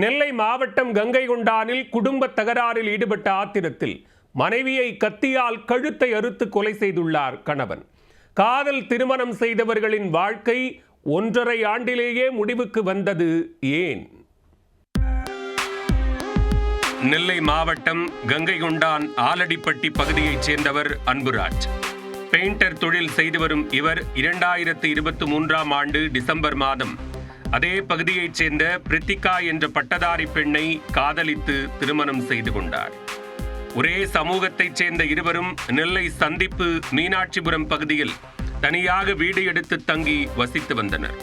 நெல்லை மாவட்டம் கங்கை கொண்டானில் குடும்ப தகராறில் ஈடுபட்ட ஆத்திரத்தில் மனைவியை கத்தியால் கழுத்தை அறுத்து கொலை செய்துள்ளார் கணவன். காதல் திருமணம் செய்தவர்களின் வாழ்க்கை ஒன்றரை ஆண்டிலேயே முடிவுக்கு வந்தது ஏன்? நெல்லை மாவட்டம் கங்கை கொண்டான் ஆலடிப்பட்டி பகுதியைச் சேர்ந்தவர் அன்புராஜ். பெயிண்டர் தொழில் செய்து வரும் இவர் இரண்டாயிரத்து இருபத்தி மூன்றாம் ஆண்டு டிசம்பர் மாதம் அதே பகுதியைச் சேர்ந்த பிரித்திகா என்ற பட்டதாரி பெண்ணை காதலித்து திருமணம் செய்து கொண்டார். ஒரே சமூகத்தைச் சேர்ந்த இருவரும் நெல்லை சந்திப்பு மீனாட்சிபுரம் பகுதியில் தனியாக வீடு எடுத்து தங்கி வசித்து வந்தனர்.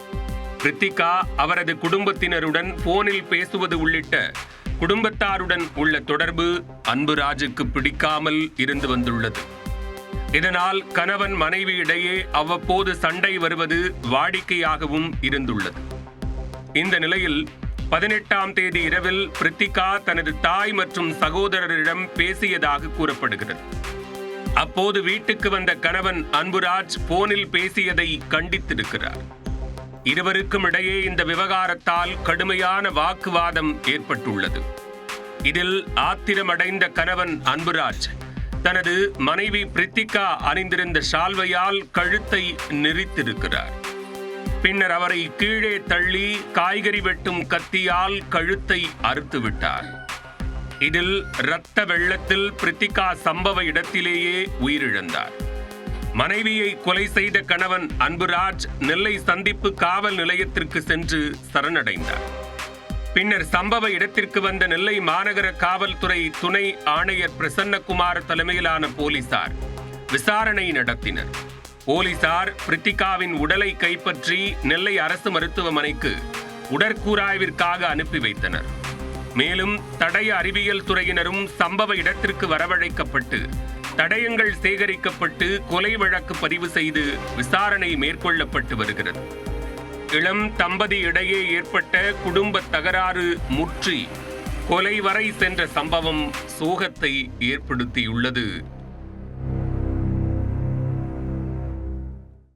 பிரித்திகா அவரது குடும்பத்தினருடன் போனில் பேசுவது உள்ளிட்ட குடும்பத்தாருடன் உள்ள தொடர்பு அன்புராஜுக்கு பிடிக்காமல் இருந்து வந்துள்ளது. இதனால் கணவன் மனைவி இடையே அவ்வப்போது சண்டை வருவது வாடிக்கையாகவும் இருந்துள்ளது. இந்த நிலையில் பதினெட்டாம் தேதி இரவில் பிரித்திகா தனது தாய் மற்றும் சகோதரரிடம் பேசியதாக கூறப்படுகிறது. அப்போது வீட்டுக்கு வந்த கணவன் அன்புராஜ் போனில் பேசியதை கண்டித்திருக்கிறார். இருவருக்கும் இடையே இந்த விவகாரத்தால் கடுமையான வாக்குவாதம் ஏற்பட்டுள்ளது. இதில் ஆத்திரமடைந்த கணவன் அன்புராஜ் தனது மனைவி பிரித்திகா அணிந்திருந்த ஷால்வையால் கழுத்தை நெரித்திருக்கிறார். பின்னர் அவரை கீழே தள்ளி காய்கறி வெட்டும் கத்தியால் கழுத்தை அறுத்து விட்டார். இதில் இரத்த வெள்ளத்தில் பிரித்திகா சம்பவ இடத்திலேயே உயிரிழந்தார். மனைவியை கொலை செய்த கணவன் அன்புராஜ் நெல்லை சந்திப்பு காவல் நிலையத்திற்கு சென்று சரணடைந்தார். பின்னர் சம்பவ இடத்திற்கு வந்த நெல்லை மாநகர காவல்துறை துணை ஆணையர் பிரசன்னகுமார் தலைமையிலான போலீசார் விசாரணை நடத்தினர். போலீசார் பிரித்திகாவின் உடலை கைப்பற்றி நெல்லை அரசு மருத்துவமனைக்கு உடற்கூராய்விற்காக அனுப்பி வைத்தனர். மேலும் தடய அறிவியல் துறையினரும் சம்பவ இடத்திற்கு வரவழைக்கப்பட்டு தடயங்கள் சேகரிக்கப்பட்டு கொலை வழக்கு பதிவு செய்து விசாரணை மேற்கொள்ளப்பட்டு வருகிறது. இளம் தம்பதி இடையே ஏற்பட்ட குடும்ப தகராறு முற்றி கொலை வரை சென்ற சம்பவம் சோகத்தை ஏற்படுத்தியுள்ளது.